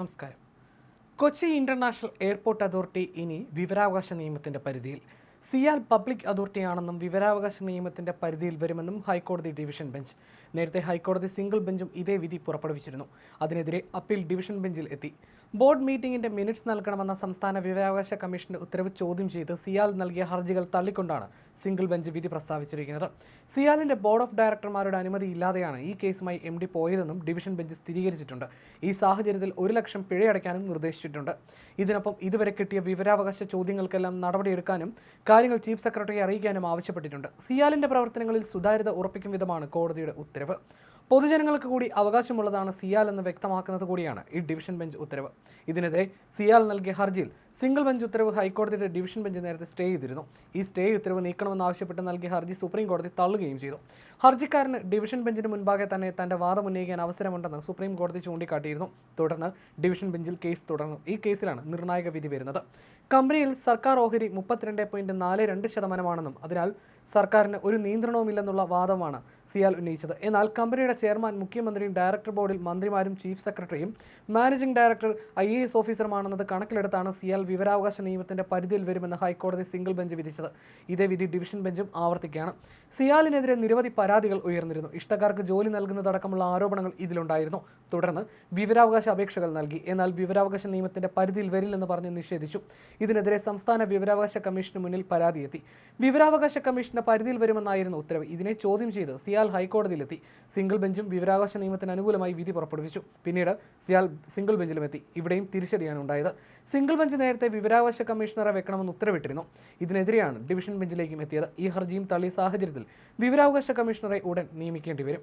നമസ്കാരം. Kochi international airport authority ഇനി വിവരാവകാശ നിയമത്തിന്റെ പരിധിയിൽ. സിയാൽ പബ്ലിക് അതോറിറ്റിയാണെന്നും വിവരാവകാശ നിയമത്തിന്റെ പരിധിയിൽ വരുമെന്നും ഹൈക്കോടതി ഡിവിഷൻ ബെഞ്ച്. നേരത്തെ ഹൈക്കോടതി സിംഗിൾ ബെഞ്ചും ഇതേ വിധി പുറപ്പെടുവിച്ചിരുന്നു. അതിനെതിരെ അപ്പീൽ ഡിവിഷൻ ബെഞ്ചിൽ എത്തി. ബോർഡ് മീറ്റിംഗിന്റെ മിനിറ്റ്സ് നൽകണമെന്ന സംസ്ഥാന വിവരാവകാശ കമ്മീഷന്റെ ഉത്തരവ് ചോദ്യം ചെയ്ത് സിയാൽ നൽകിയ ഹർജികൾ തള്ളിക്കൊണ്ടാണ് സിംഗിൾ ബെഞ്ച് വിധി പ്രസ്താവിച്ചിരിക്കുന്നത്. സിയാലിന്റെ ബോർഡ് ഓഫ് ഡയറക്ടർമാരുടെ അനുമതി ഇല്ലാതെയാണ് ഈ കേസുമായി എം ഡി പോയതെന്നും ഡിവിഷൻ ബെഞ്ച് സ്ഥിരീകരിച്ചിട്ടുണ്ട്. ഈ സാഹചര്യത്തിൽ ഒരു ലക്ഷം പിഴയടയ്ക്കാനും നിർദ്ദേശിച്ചിട്ടുണ്ട്. ഇതിനൊപ്പം ഇതുവരെ കിട്ടിയ വിവരാവകാശ ചോദ്യങ്ങൾക്കെല്ലാം നടപടിയെടുക്കാനും കാര്യങ്ങൾ ചീഫ് സെക്രട്ടറിയെ അറിയിക്കാനും ആവശ്യപ്പെട്ടിട്ടുണ്ട്. സിയാലിന്റെ പ്രവർത്തനങ്ങളിൽ സുതാര്യത ഉറപ്പിക്കും വിധമാണ് കോടതിയുടെ ഉത്തരവ്. പൊതുജനങ്ങൾക്ക് കൂടി അവകാശമുള്ളതാണ് സിയാൽ എന്ന് വ്യക്തമാക്കുന്നത് കൂടിയാണ് ഈ ഡിവിഷൻ ബെഞ്ച് ഉത്തരവ്. ഇതിനെതിരെ സിയാൽ നൽകിയ ഹർജിയിൽ സിംഗിൾ ബെഞ്ച് ഉത്തരവ് ഹൈക്കോടതിയുടെ ഡിവിഷൻ ബെഞ്ച് നേരത്തെ സ്റ്റേ ചെയ്തിരുന്നു. ഈ സ്റ്റേ ഉത്തരവ് നീക്കണമെന്നാവശ്യപ്പെട്ട് നൽകിയ ഹർജി സുപ്രീം കോടതി തള്ളുകയും ചെയ്തു. ഹർജിക്കാരന് ഡിവിഷൻ ബെഞ്ചിന് മുൻപാകെ തന്നെ തന്റെ വാദം ഉന്നയിക്കാൻ അവസരമുണ്ടെന്ന് സുപ്രീം കോടതി ചൂണ്ടിക്കാട്ടിയിരുന്നു. തുടർന്ന് ഡിവിഷൻ ബെഞ്ചിൽ കേസ് തുടർന്നു. ഈ കേസിലാണ് നിർണായക വിധി വരുന്നത്. കമ്പനിയിൽ സർക്കാർ ഓഹരി മുപ്പത്തിരണ്ട് പോയിന്റ് നാല് രണ്ട് ശതമാനമാണെന്നും അതിനാൽ സർക്കാരിന് ഒരു നിയന്ത്രണവുമില്ലെന്നുള്ള വാദമാണ് സിയാൽ ഉന്നയിച്ചത്. എന്നാൽ കമ്പനിയുടെ ചെയർമാൻ മുഖ്യമന്ത്രിയും ഡയറക്ടർ ബോർഡിൽ മന്ത്രിമാരും ചീഫ് സെക്രട്ടറിയും managing director I A S ഓഫീസറുമാണെന്നത് കണക്കിലെടുത്താണ് സിയാൽ വിവരാവകാശ നിയമത്തിന്റെ പരിധിയിൽ വരുമെന്ന് ഹൈക്കോടതി സിംഗിൾ ബെഞ്ച് വിധിച്ചത്. ഇതേ വിധി ഡിവിഷൻ ബെഞ്ചും ആവർത്തിക്കുകയാണ്. സിയാലിനെതിരെ നിരവധി പരാതികൾ ഉയർന്നിരുന്നു. ഇഷ്ടക്കാർക്ക് ജോലി നൽകുന്നതടക്കമുള്ള ആരോപണങ്ങൾ ഇതിലുണ്ടായിരുന്നു. തുടർന്ന് വിവരാവകാശ അപേക്ഷകൾ നൽകി. എന്നാൽ വിവരാവകാശ നിയമത്തിന്റെ പരിധിയിൽ വരില്ലെന്ന് പറഞ്ഞ് നിഷേധിച്ചു. ഇതിനെതിരെ സംസ്ഥാന വിവരാവകാശ കമ്മീഷന് മുന്നിൽ പരാതിയെത്തി. വിവരാവകാശ കമ്മീഷന്റെ പരിധിയിൽ വരുമെന്നായിരുന്നു ഉത്തരവ്. ഇതിനെ ചോദ്യം ചെയ്ത് സിയാൽ ഹൈക്കോടതിയിലെത്തി. സിംഗിൾ ബെഞ്ചും വിവരാവകാശ നിയമത്തിന് അനുകൂലമായി വിധി പുറപ്പെടുവിച്ചു. പിന്നീട് സിയാൽ സിംഗിൾ ബെഞ്ചിലും എത്തി ഇവിടെയും തിരിച്ചടിയാണ് ഉണ്ടായത്. സിംഗിൾ ബെഞ്ച് നേരത്തെ വിവരാവകാശ കമ്മീഷണറെ വെക്കണമെന്ന് ഉത്തരവിട്ടിരുന്നു. ഇതിനെതിരെയാണ് ഡിവിഷൻ ബെഞ്ചിലേക്കും എത്തിയത്. ഈ ഹർജിയും തള്ളിയ സാഹചര്യത്തിൽ വിവരാവകാശ കമ്മീഷണറെ ഉടൻ നിയമിക്കേണ്ടി വരും.